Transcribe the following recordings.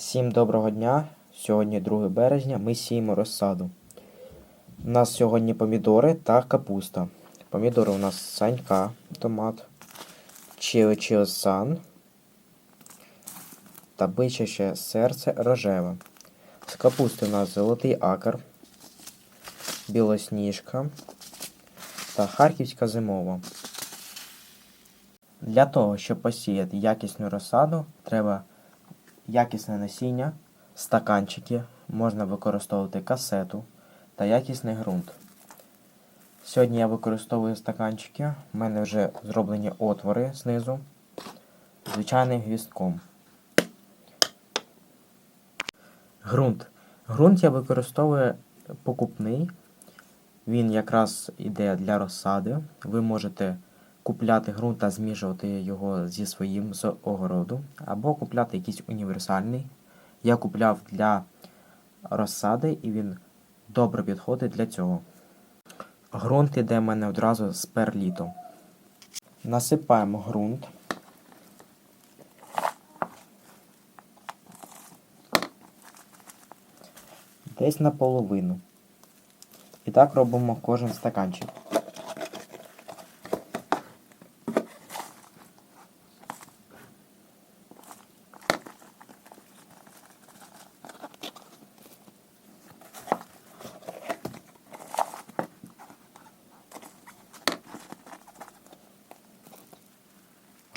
Всім доброго дня! Сьогодні 2 березня, ми сіємо розсаду. У нас сьогодні помідори та капуста. Помідори у нас санька, томат, чили чилсан та бичаче серце рожеве. З капусти у нас золотий акр, білосніжка та харківська зимова. Для того, щоб посіяти якісну розсаду, треба якісне насіння, стаканчики, можна використовувати касету та якісний ґрунт. Сьогодні я використовую стаканчики, у мене вже зроблені отвори знизу, звичайним гвістком. Ґрунт. Ґрунт я використовую покупний. Він якраз іде для розсади. Ви можете купляти ґрунт та змішувати його зі своїм з огороду, або купляти якийсь універсальний. Я купляв для розсади і він добре підходить для цього. Ґрунт іде в мене одразу з перліту. Насипаємо ґрунт. Десь наполовину. І так робимо кожен стаканчик.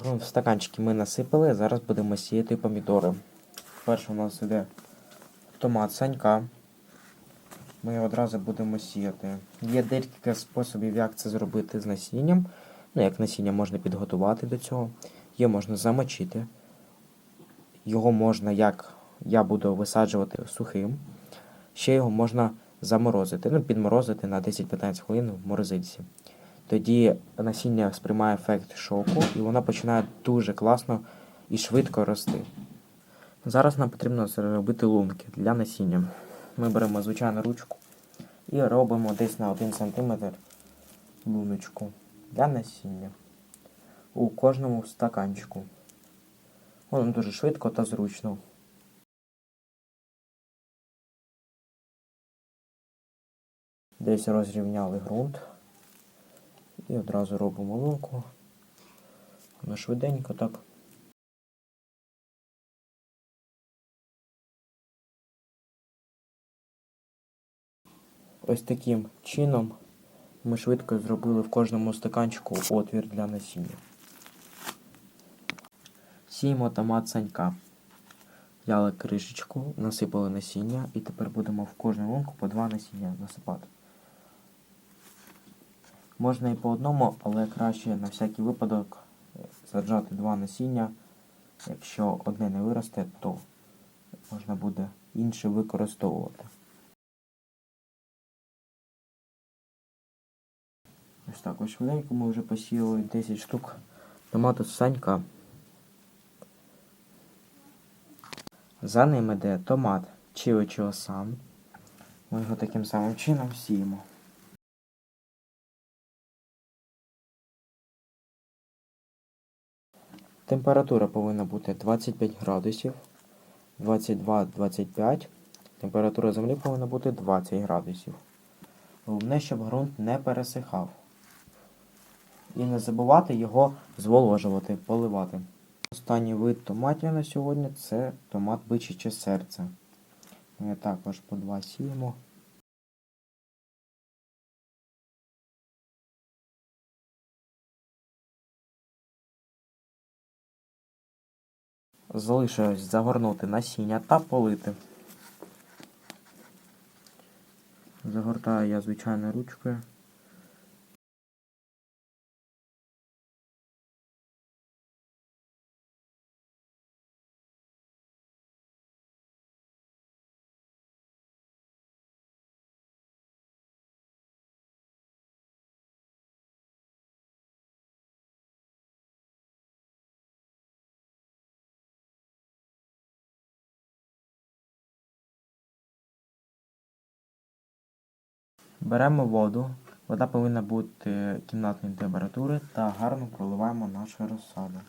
В стаканчики ми насипали, зараз будемо сіяти помідори. Перше у нас іде томат санька. Ми його одразу будемо сіяти. Є декілька способів, як це зробити з насінням. Ну, як насіння можна підготувати до цього. Її можна замочити. Його можна, як я буду висаджувати сухим. Ще його можна заморозити. Ну, підморозити на 10-15 хвилин в морозильці. Тоді насіння сприймає ефект шоку і воно починає дуже класно і швидко рости. Зараз нам потрібно зробити лунки для насіння. Ми беремо звичайну ручку і робимо десь на 1 см луночку для насіння у кожному стаканчику. Воно дуже швидко та зручно. Десь розрівняли ґрунт. І одразу робимо лунку. Воно швиденько так. Ось таким чином ми швидко зробили в кожному стаканчику отвір для насіння. Сіємо томат санька. Взяли кришечку, насипали насіння і тепер будемо в кожну лунку по два насіння насипати. Можна і по одному, але краще на всякий випадок саджати два насіння. Якщо одне не виросте, то можна буде інше використовувати. Ось так ось швиденько ми вже посіяли 10 штук томату санька. За ним іде томат Чіо Чіосан. Ми його таким самим чином сіємо. Температура повинна бути 25 градусів, 22-25. Температура землі повинна бути 20 градусів. Головне, щоб ґрунт не пересихав. І не забувати його зволожувати, поливати. Останній вид томатів на сьогодні це томат бичаче серце. Ми також по два сіємо. Залишилось загорнути насіння та полити. Загортаю я звичайною ручкою. Беремо воду. Вода повинна бути кімнатної температури та гарно проливаємо нашу розсаду.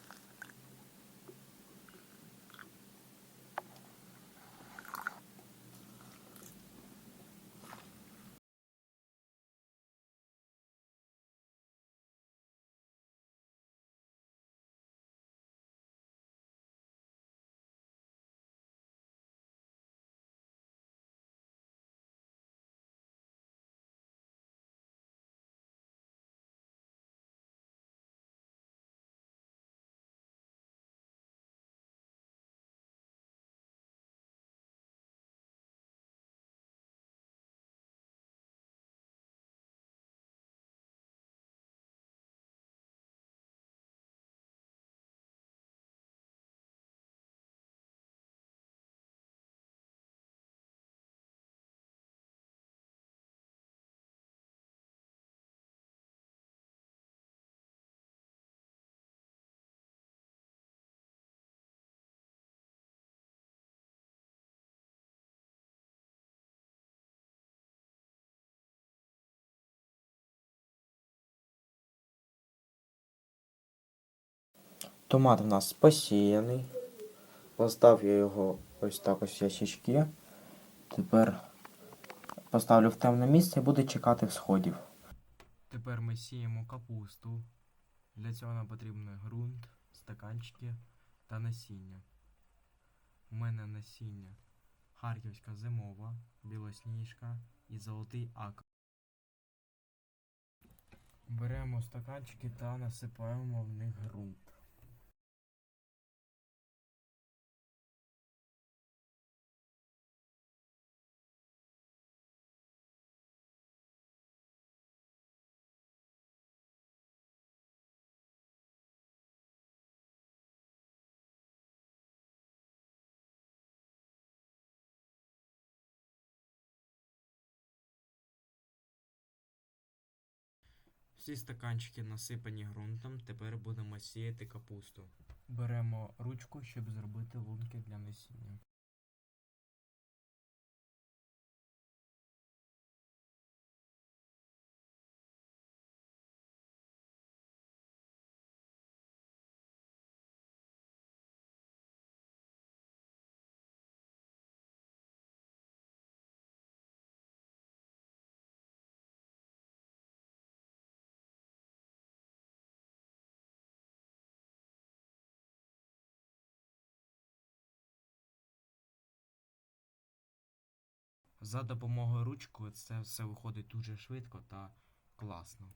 Томат в нас посіяний. Постав я його ось так ось ящички. Тепер поставлю в темне місце і буду чекати всходів. Тепер ми сіємо капусту. Для цього нам потрібен ґрунт, стаканчики та насіння. У мене насіння Харківська зимова, білосніжка і золотий акр. Беремо стаканчики та насипаємо в них ґрунт. Всі стаканчики насипані ґрунтом, тепер будемо сіяти капусту. Беремо ручку, щоб зробити лунки для насіння. За допомогою ручки це все виходить дуже швидко та класно.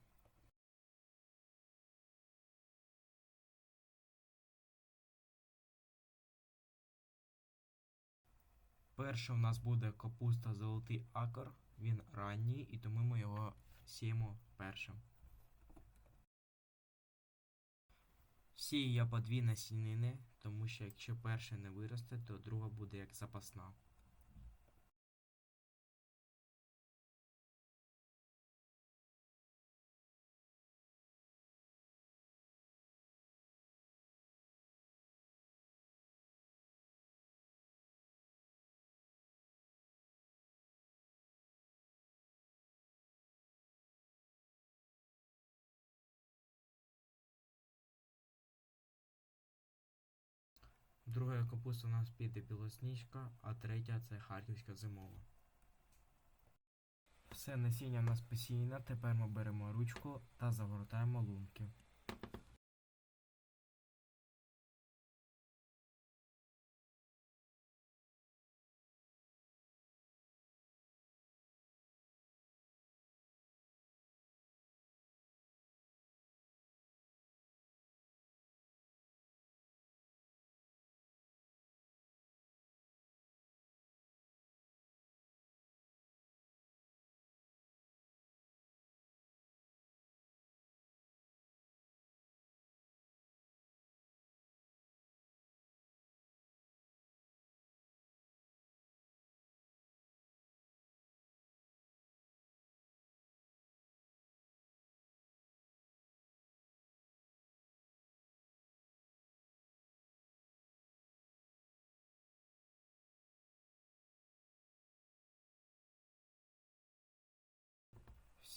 Перше у нас буде капуста золотий акр. Він ранній, і тому ми його сіємо першим. Сію я по дві насінини, тому що якщо перша не виросте, то друга буде як запасна. Друга капуста у нас піде білосніжка, а третя це харківська зимова. Все насіння у нас посіяно, тепер ми беремо ручку та загортаємо лунки.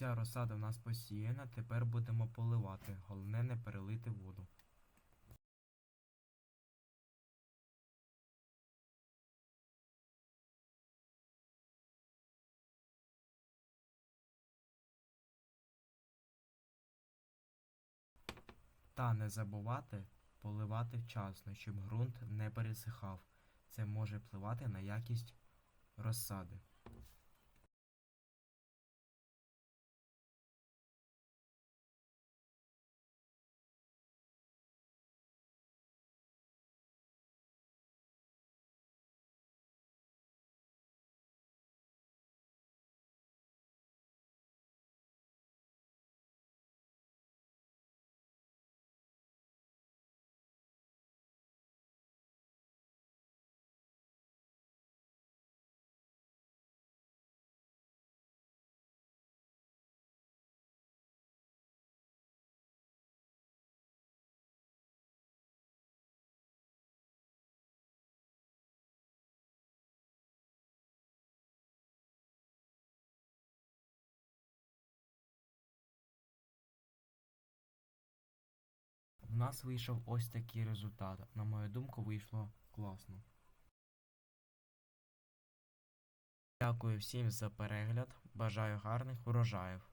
Вся розсада в нас посіяна, тепер будемо поливати. Головне не перелити воду. Та не забувати поливати вчасно, щоб ґрунт не пересихав. Це може впливати на якість розсади. В нас вийшов ось такий результат. На мою думку, вийшло класно. Дякую всім за перегляд. Бажаю гарних урожаїв.